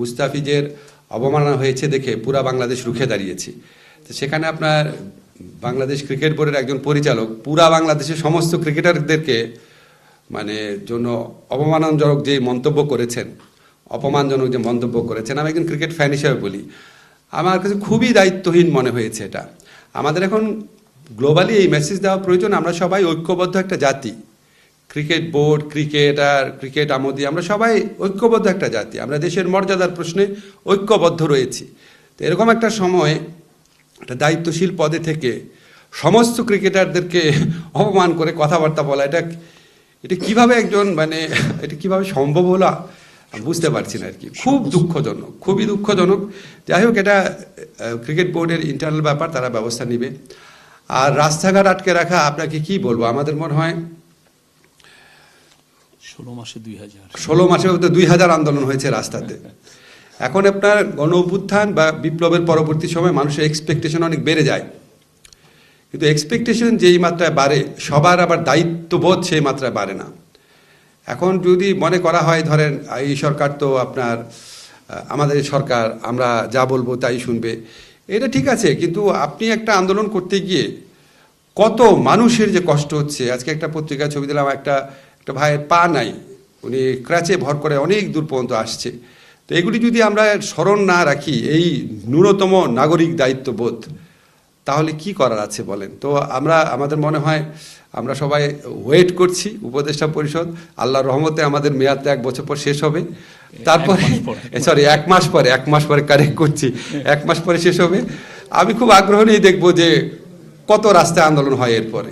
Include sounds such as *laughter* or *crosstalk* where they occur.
মুস্তাফিজের অবমাননা হয়েছে দেখে পুরা বাংলাদেশ রুখে দাঁড়িয়েছি। তো সেখানে আপনার বাংলাদেশ ক্রিকেট বোর্ডের একজন পরিচালক, পুরা বাংলাদেশের সমস্ত ক্রিকেটারদেরকে মানে জন্য অপমানজনক যে মন্তব্য করেছেন, অপমানজনক যে মন্তব্য করেছেন, আমি একজন ক্রিকেট ফ্যান হিসেবে বলি, আমার কাছে খুবই দায়িত্বহীন মনে হয়েছে এটা। আমাদের এখন গ্লোবালি এই মেসেজ দেওয়া প্রয়োজন, আমরা সবাই ঐক্যবদ্ধ একটা জাতি। ক্রিকেট বোর্ড ক্রিকেটার ক্রিকেট আমোদি, আমরা সবাই ঐক্যবদ্ধ একটা জাতি। আমরা দেশের মর্যাদার প্রশ্নে ঐক্যবদ্ধ রয়েছি। তো এরকম একটা সময় একটা দায়িত্বশীল পদে থেকে সমস্ত ক্রিকেটারদেরকে *laughs* অপমান করে কথাবার্তা বলা, এটা এটা কীভাবে একজন মানে *laughs* এটা কীভাবে সম্ভব হলো বুঝতে পারছি না আর কি। খুব দুঃখজনক, খুবই দুঃখজনক। যাই হোক, এটা ক্রিকেট বোর্ডের ইন্টারনাল ব্যাপার, তারা ব্যবস্থা নেবে। আর রাস্তাঘাট আটকে রাখা, আপনাকে কি বলব? আমাদের মনে হয় ষোলো মাসে দুই হাজার। ষোলো মধ্যে দুই হাজার আন্দোলন হয়েছে রাস্তাতে। এখন আপনার গণ অভ্যুত্থান বা বিপ্লবের পরবর্তী সময় মানুষের এক্সপেকটেশন অনেক বেড়ে যায়। কিন্তু এক্সপেকটেশন যেই মাত্রায় বাড়ে, সবার আবার দায়িত্ববোধ সেই মাত্রায় বাড়ে না। এখন যদি মনে করা হয়, ধরেন, এই সরকার তো আপনার আমাদের সরকার, আমরা যা বলব তাই শুনবে। এটা ঠিক আছে, কিন্তু আপনি একটা আন্দোলন করতে গিয়ে কত মানুষের যে কষ্ট হচ্ছে। আজকে একটা পত্রিকায় ছবি দিলাম, একটা একটা ভাইয়ের পা নাই উনি ক্র্যাচে ভর করে অনেক দূর পর্যন্ত আসছে। তো এগুলি যদি আমরা স্মরণ না রাখি এই ন্যূনতম নাগরিক দায়িত্ববোধ তাহলে কি করার আছে বলেন? তো আমরা আমাদের মনে হয় আমরা সবাই ওয়েট করছি উপদেষ্টা পরিষদ। আল্লাহর রহমতে আমাদের মেয়াদটা এক বছর পর শেষ হবে। তারপরে সরি এক মাস পরে এক মাস পরে কারেক্ট করছি। এক মাস পরে শেষ হবে। আমি খুব আগ্রহ নিয়ে দেখব যে কত রাস্তায় আন্দোলন হয় এরপরে।